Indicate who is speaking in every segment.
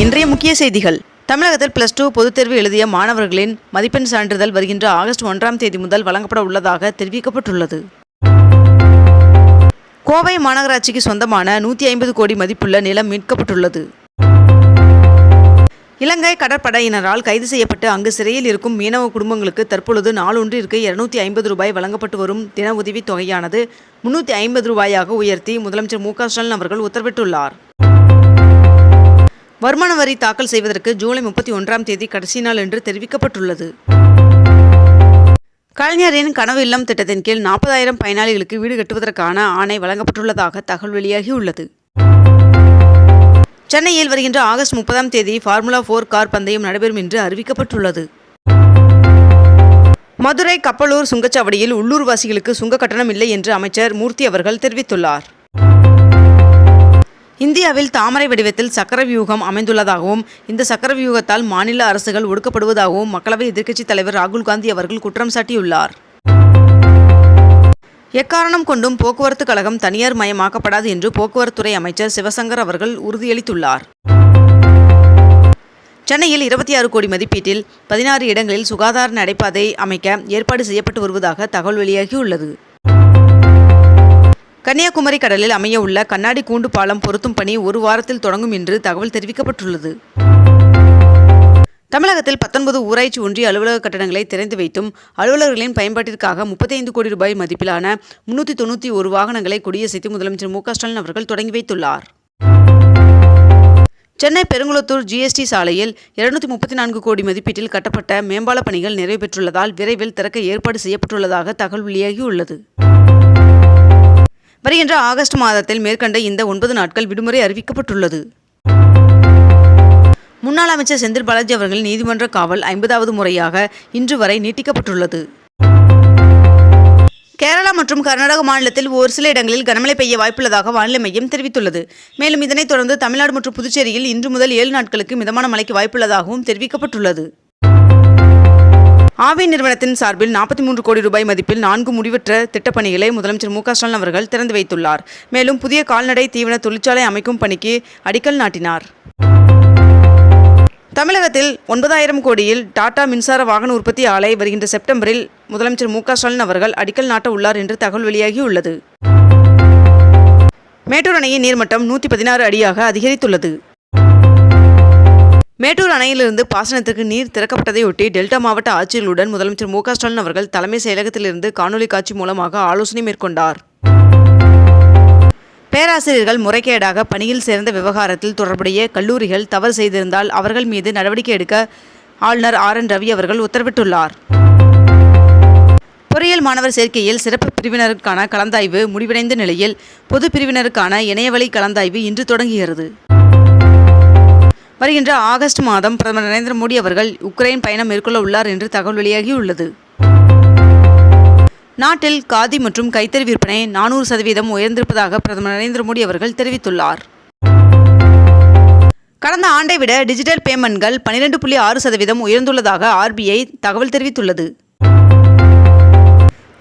Speaker 1: இன்றைய முக்கிய செய்திகள். தமிழகத்தில் பிளஸ் டூ பொதுத் தேர்வு எழுதிய மாணவர்களின் மதிப்பெண் சான்றிதழ் வருகின்ற ஆகஸ்ட் ஒன்றாம் தேதி முதல் வழங்கப்பட உள்ளதாக தெரிவிக்கப்பட்டுள்ளது. கோவை மாநகராட்சிக்கு சொந்தமான நூற்றி ஐம்பது கோடி மதிப்புள்ள நிலம் மீட்கப்பட்டுள்ளது. இலங்கை கடற்படையினரால் கைது செய்யப்பட்டு அங்கு சிறையில் இருக்கும் மீனவ குடும்பங்களுக்கு தற்பொழுது நாளொன்றிற்கு இருநூத்தி ஐம்பது ரூபாய் வழங்கப்பட்டு வரும் தின உதவித் தொகையானது முன்னூற்றி ஐம்பது ரூபாயாக உயர்த்தி முதலமைச்சர் மு க ஸ்டாலின் அவர்கள் உத்தரவிட்டுள்ளார். வருமான வரி தாக்கல் செய்வதற்கு ஜூலை முப்பத்தி ஒன்றாம் தேதி கடைசி நாள் என்று தெரிவிக்கப்பட்டுள்ளது. கலைஞரின் கனவு இல்லம் திட்டத்தின் கீழ் நாற்பதாயிரம் பயனாளிகளுக்கு வீடு கட்டுவதற்கான ஆணை வழங்கப்பட்டுள்ளதாக தகவல் வெளியாகியுள்ளது. சென்னையில் வருகின்ற ஆகஸ்ட் முப்பதாம் தேதி ஃபார்முலா ஃபோர் கார் பந்தயம் நடைபெறும் என்று அறிவிக்கப்பட்டுள்ளது. மதுரை கப்பலூர் சுங்கச்சாவடியில் உள்ளூர்வாசிகளுக்கு சுங்க கட்டணம் இல்லை என்று அமைச்சர் மூர்த்தி அவர்கள் தெரிவித்துள்ளார். இந்தியாவில் தாமரை வடிவத்தில் சக்கர வியூகம் அமைந்துள்ளதாகவும் இந்த சக்கர வியூகத்தால் மாநில அரசுகள் ஒடுக்கப்படுவதாகவும் மக்களவை எதிர்க்கட்சித் தலைவர் ராகுல் காந்தி அவர்கள் குற்றம் சாட்டியுள்ளார். எக்காரணம் கொண்டும் போக்குவரத்து கழகம் தனியார் மயமாக்கப்படாது என்று போக்குவரத்துறை அமைச்சர் சிவசங்கர் அவர்கள் உறுதியளித்துள்ளார். சென்னையில் இருபத்தி ஆறு கோடி மதிப்பீட்டில் பதினாறு இடங்களில் சுகாதார நடைபாதை அமைக்க ஏற்பாடு செய்யப்பட்டு வருவதாக தகவல் வெளியாகியுள்ளது. கன்னியாகுமரி கடலில் அமைய உள்ள கண்ணாடி கூண்டு பாலம் பொருத்தும் பணி ஒரு வாரத்தில் தொடங்கும் என்று தகவல் தெரிவிக்கப்பட்டுள்ளது. தமிழகத்தில் பத்தொன்பது ஊராட்சி ஒன்றிய அலுவலக கட்டடங்களை திறந்து வைத்தும் அலுவலர்களின் பயன்பாட்டிற்காக முப்பத்தைந்து கோடி ரூபாய் மதிப்பிலான முன்னூற்றி தொண்ணூற்றி ஒரு வாகனங்களை கொடியசைத்து முதலமைச்சர் மு ஸ்டாலின் அவர்கள் தொடங்கி வைத்துள்ளார். சென்னை பெருங்குளத்தூர் ஜிஎஸ்டி சாலையில் இருநூத்தி முப்பத்தி நான்கு கோடி மதிப்பீட்டில் கட்டப்பட்ட மேம்பால பணிகள் நிறைவு பெற்றுள்ளதால் விரைவில் திறக்க ஏற்பாடு செய்யப்பட்டுள்ளதாக தகவல் வெளியாகியுள்ளது. வருகின்ற ஆகஸ்ட் மாதத்தில் மேற்கண்ட இந்த ஒன்பது நாட்கள் விடுமுறை அறிவிக்கப்பட்டுள்ளது. முன்னாள் அமைச்சர் செந்தில் பாலாஜி அவர்களின் நீதிமன்ற காவல் ஐம்பதாவது முறையாக இன்று வரை நீட்டிக்கப்பட்டுள்ளது. கேரளா மற்றும் கர்நாடக மாநிலத்தில் ஒரு சில இடங்களில் கனமழை பெய்ய வாய்ப்புள்ளதாக வானிலை மையம் தெரிவித்துள்ளது. மேலும் இதனைத் தொடர்ந்து தமிழ்நாடு மற்றும் புதுச்சேரியில் இன்று முதல் ஏழு நாட்களுக்கு மிதமான மழைக்கு வாய்ப்புள்ளதாகவும் தெரிவிக்கப்பட்டுள்ளது. ஆவி நிறுவனத்தின் சார்பில் நாற்பத்தி மூன்று கோடி ரூபாய் மதிப்பில் நான்கு முடிவற்ற திட்டப்பணிகளை முதலமைச்சர் மு க ஸ்டாலின் அவர்கள் திறந்து வைத்துள்ளார். மேலும் புதிய கால்நடை தீவன தொழிற்சாலை அமைக்கும் பணிக்கு அடிக்கல் நாட்டினார். தமிழகத்தில் ஒன்பதாயிரம் கோடியில் டாடா மின்சார வாகன உற்பத்தி ஆலை வருகின்ற செப்டம்பரில் முதலமைச்சர் மு க ஸ்டாலின் அவர்கள் அடிக்கல் நாட்ட உள்ளார் என்று தகவல் வெளியாகியுள்ளது. மேட்டூர் அணையின் நீர்மட்டம் நூற்றி பதினாறு அடியாக அதிகரித்துள்ளது. மேட்டூர் அணையிலிருந்து பாசனத்திற்கு நீர் திறக்கப்பட்டதையொட்டி டெல்டா மாவட்ட ஆட்சியர்களுடன் முதலமைச்சர் மு ஸ்டாலின் அவர்கள் தலைமை செயலகத்திலிருந்து காணொலி காட்சி மூலமாக ஆலோசனை மேற்கொண்டார். பேராசிரியர்கள் முறைகேடாக பணியில் சேர்ந்த விவகாரத்தில் தொடர்புடைய கல்லூரிகள் தவறு செய்திருந்தால் அவர்கள் மீது நடவடிக்கை எடுக்க ஆளுநர் ஆர் என் ரவி அவர்கள் உத்தரவிட்டுள்ளார். பொறியியல் மாணவர் சேர்க்கையில் சிறப்பு பிரிவினருக்கான கலந்தாய்வு முடிவடைந்த நிலையில் பொது பிரிவினருக்கான இணையவழி கலந்தாய்வு இன்று தொடங்குகிறது. வருகின்ற ஆகஸ்ட் மாதம் பிரதமர் நரேந்திர மோடி அவர்கள் உக்ரைன் பயணம் மேற்கொள்ள உள்ளார் என்று தகவல் வெளியாகியுள்ளது. நாட்டில் காதி மற்றும் கைத்தறி விற்பனை நானூறு சதவீதம் உயர்ந்திருப்பதாக பிரதமர் நரேந்திர மோடி அவர்கள் தெரிவித்துள்ளார். கடந்த ஆண்டை விட டிஜிட்டல் பேமெண்ட்கள் பனிரெண்டு புள்ளி ஆறு சதவீதம் உயர்ந்துள்ளதாக ஆர்பிஐ தகவல் தெரிவித்துள்ளது.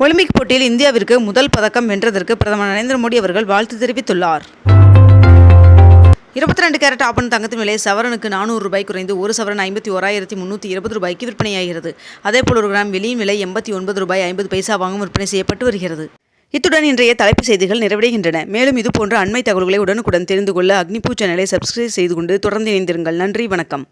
Speaker 1: ஒலிம்பிக் போட்டியில் இந்தியாவிற்கு முதல் பதக்கம் வென்றதற்கு பிரதமர் நரேந்திர மோடி அவர்கள் வாழ்த்து தெரிவித்துள்ளார். இருபத்தி ரெண்டு கேரட் ஆப்பன் தங்கத்தின் விலை சவரனுக்கு நானூறு ரூபாய் குறைந்து ஒரு சவரன் ஐம்பத்தி ஓராயிரத்தி முந்நூற்றி இருபது ரூபாய்க்கு விற்பனையாகிறது. அதேபோல் ஒரு கிராம் வெளியின் விலை எண்பத்தி ஒன்பது ரூபாய் ஐம்பது பைசா வாங்கும் விற்பனை செய்யப்பட்டு வருகிறது. இத்துடன் இன்றைய தலைப்புச் செய்திகள் நிறைவடைகின்றன. மேலும் இதுபோன்ற அண்மை தகவல்களை உடனுக்குடன் தெரிந்து கொள்ள அக்னிபூ சேனலை சப்ஸ்கிரைப் செய்து கொண்டு தொடர்ந்து இணைந்திருங்கள். நன்றி வணக்கம்.